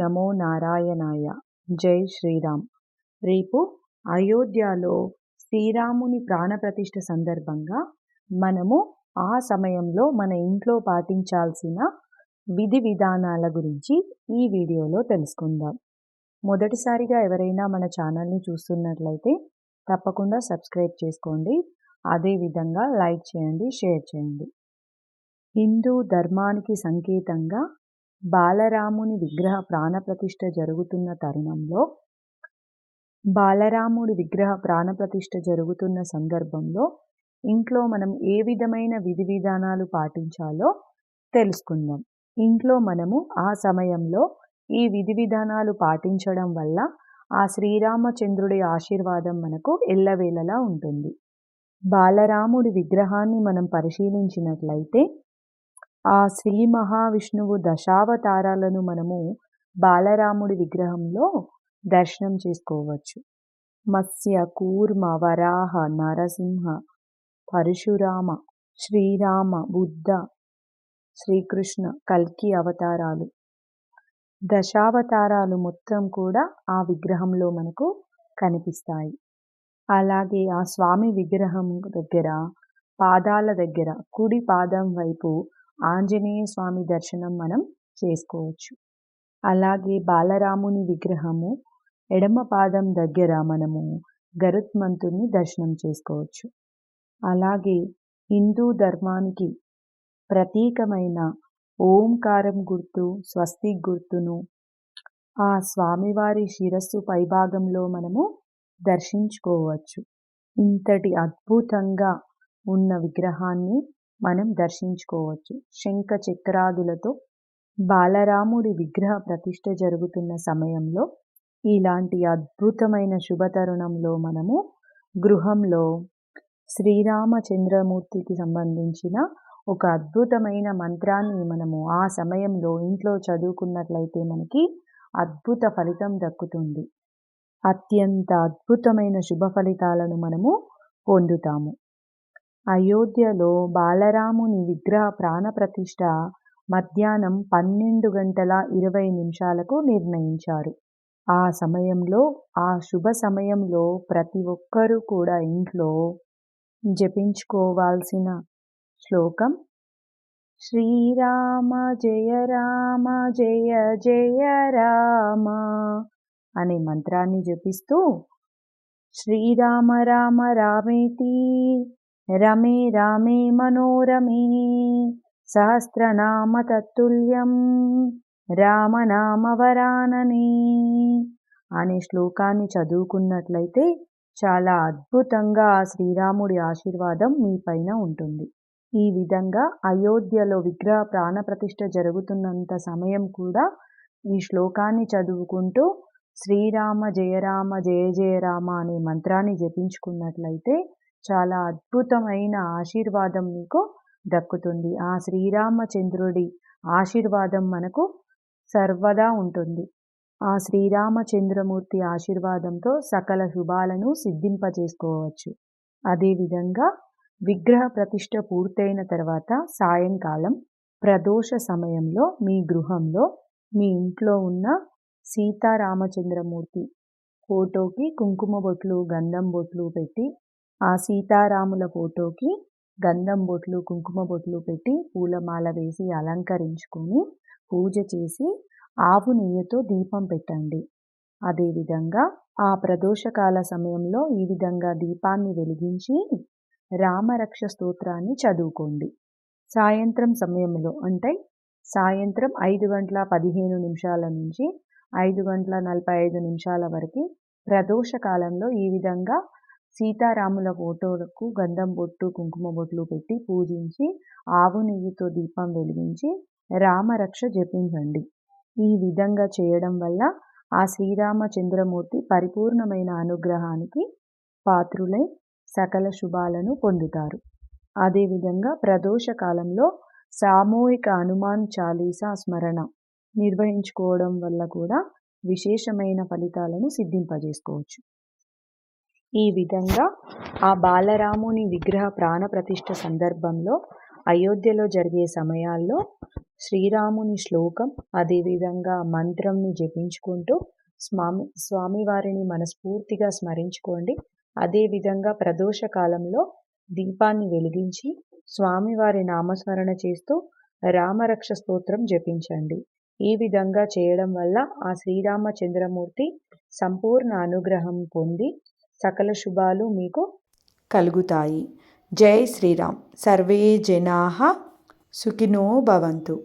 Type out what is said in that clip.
నమో నారాయణాయ. జై శ్రీరామ్. రేపు అయోధ్యలో శ్రీరాముని ప్రాణప్రతిష్ఠ సందర్భంగా మనము ఆ సమయంలో మన ఇంట్లో పాటించాల్సిన విధి విధానాల గురించి ఈ వీడియోలో తెలుసుకుందాం. మొదటిసారిగా ఎవరైనా మన ఛానల్ని చూస్తున్నట్లయితే తప్పకుండా సబ్స్క్రైబ్ చేసుకోండి. అదేవిధంగా లైక్ చేయండి షేర్ చేయండి. హిందూ ధర్మానికి సంకేతంగా బాలరాముని విగ్రహ ప్రాణప్రతిష్ఠ జరుగుతున్న తరుణంలో బాలరాముడి విగ్రహ ప్రాణప్రతిష్ఠ జరుగుతున్న సందర్భంలో ఇంట్లో మనం ఏ విధమైన విధి విధానాలు పాటించాలో తెలుసుకుందాం. ఇంట్లో మనము ఆ సమయంలో ఈ విధి విధానాలు పాటించడం వల్ల ఆ శ్రీరామచంద్రుడి ఆశీర్వాదం మనకు ఎల్లవేళలా ఉంటుంది. బాలరాముడి విగ్రహాన్ని మనం పరిశీలించినట్లయితే ఆ శ్రీ మహావిష్ణువు దశావతారాలను మనము బాలరాముడి విగ్రహంలో దర్శనం చేసుకోవచ్చు. మత్స్య కూర్మ వరాహ నరసింహ పరశురామ శ్రీరామ బుద్ధ శ్రీకృష్ణ కల్కి అవతారాలు. దశావతారాలు మొత్తం కూడా ఆ విగ్రహంలో మనకు కనిపిస్తాయి. అలాగే ఆ స్వామి విగ్రహం దగ్గర పాదాల దగ్గర కుడి పాదం వైపు ఆంజనేయ స్వామి దర్శనం మనం చేసుకోవచ్చు. అలాగే బాలరాముని విగ్రహము ఎడమ పాదం దగ్గర మనము గరుత్మంతుని దర్శనం చేసుకోవచ్చు. అలాగే హిందూ ధర్మానికి ప్రతీకమైన ఓంకారం గుర్తు స్వస్తి గుర్తును ఆ స్వామివారి శిరస్సు పైభాగంలో మనము దర్శించుకోవచ్చు. ఇంతటి అద్భుతంగా ఉన్న విగ్రహాన్ని మనం దర్శించుకోవచ్చు. శంఖ చక్రాదులతో బాలరాముడి విగ్రహ ప్రతిష్ఠ జరుగుతున్న సమయంలో ఇలాంటి అద్భుతమైన శుభతరుణంలో మనము గృహంలో శ్రీరామచంద్రమూర్తికి సంబంధించిన ఒక అద్భుతమైన మంత్రాన్ని మనము ఆ సమయంలో ఇంట్లో చదువుకున్నట్లయితే మనకి అద్భుత ఫలితం దక్కుతుంది. అత్యంత అద్భుతమైన శుభ ఫలితాలను మనము పొందుతాము. అయోధ్యలో బాలరాముని విగ్రహ ప్రాణప్రతిష్ఠ మధ్యాహ్నం పన్నెండు గంటల ఇరవై నిమిషాలకు నిర్ణయించారు. ఆ సమయంలో ఆ శుభ సమయంలో ప్రతి ఒక్కరూ కూడా ఇంట్లో జపించుకోవాల్సిన శ్లోకం శ్రీరామ జయ రామ జయ జయ రామ అనే మంత్రాన్ని జపిస్తూ శ్రీరామ రామ రామేతి రమే రామే మనోరమే. సహస్రనామ తత్తుల్యం రామనామవరాననే. అనే శ్లోకాన్ని చదువుకున్నట్లయితే చాలా అద్భుతంగా ఆ శ్రీరాముడి ఆశీర్వాదం మీ పైన ఉంటుంది. ఈ విధంగా అయోధ్యలో విగ్రహ ప్రాణప్రతిష్ఠ జరుగుతున్నంత సమయం కూడా ఈ శ్లోకాన్ని చదువుకుంటూ శ్రీరామ జయరామ జయ జయరామ అనే మంత్రాన్ని జపించుకున్నట్లయితే చాలా అద్భుతమైన ఆశీర్వాదం మీకు దక్కుతుంది. ఆ శ్రీరామచంద్రుడి ఆశీర్వాదం మనకు సర్వదా ఉంటుంది. ఆ శ్రీరామచంద్రమూర్తి ఆశీర్వాదంతో సకల శుభాలను సిద్ధింపజేసుకోవచ్చు. అదేవిధంగా విగ్రహ ప్రతిష్ట పూర్తయిన తర్వాత సాయంకాలం ప్రదోష సమయంలో మీ గృహంలో మీ ఇంట్లో ఉన్న సీతారామచంద్రమూర్తి ఫోటోకి కుంకుమ బొట్లు గంధం బొట్లు పెట్టి ఆ సీతారాముల ఫోటోకి గంధం బొట్లు కుంకుమ బొట్లు పెట్టి పూలమాల వేసి అలంకరించుకొని పూజ చేసి ఆవు నెయ్యితో దీపం పెట్టండి. అదేవిధంగా ఆ ప్రదోషకాల సమయంలో ఈ విధంగా దీపాన్ని వెలిగించి రామరక్ష స్తోత్రాన్ని చదువుకోండి. సాయంత్రం సమయంలో అంటే సాయంత్రం ఐదు గంటల పదిహేను నిమిషాల నుంచి ఐదు గంటల నలభై ఐదు నిమిషాల వరకు ప్రదోష కాలంలో ఈ విధంగా సీతారాముల ఫోటోలకు గంధం బొట్టు కుంకుమ బొట్లు పెట్టి పూజించి ఆవు నెయ్యితో దీపం వెలిగించి రామరక్ష జపించండి. ఈ విధంగా చేయడం వల్ల ఆ శ్రీరామచంద్రమూర్తి పరిపూర్ణమైన అనుగ్రహానికి పాత్రులై సకల శుభాలను పొందుతారు. అదేవిధంగా ప్రదోష కాలంలో సామూహిక హనుమాన్ చాలీసా స్మరణ నిర్వహించుకోవడం వల్ల కూడా విశేషమైన ఫలితాలను సిద్ధింపజేసుకోవచ్చు. ఈ విధంగా ఆ బాలరాముని విగ్రహ ప్రాణప్రతిష్ఠ సందర్భంలో అయోధ్యలో జరిగే సమయాల్లో శ్రీరాముని శ్లోకం అదేవిధంగా మంత్రంని జపించుకుంటూ స్వామి స్వామివారిని మనస్ఫూర్తిగా స్మరించుకోండి. అదేవిధంగా ప్రదోష కాలంలో దీపాన్ని వెలిగించి స్వామివారి నామస్మరణ చేస్తూ రామరక్ష స్తోత్రం జపించండి. ఈ విధంగా చేయడం వల్ల ఆ శ్రీరామచంద్రమూర్తి సంపూర్ణ అనుగ్రహం పొంది సకల శుభాలు మీకు కలుగుతాయి. జై శ్రీరామ్. సర్వే జనా సుఖినో భవంతు.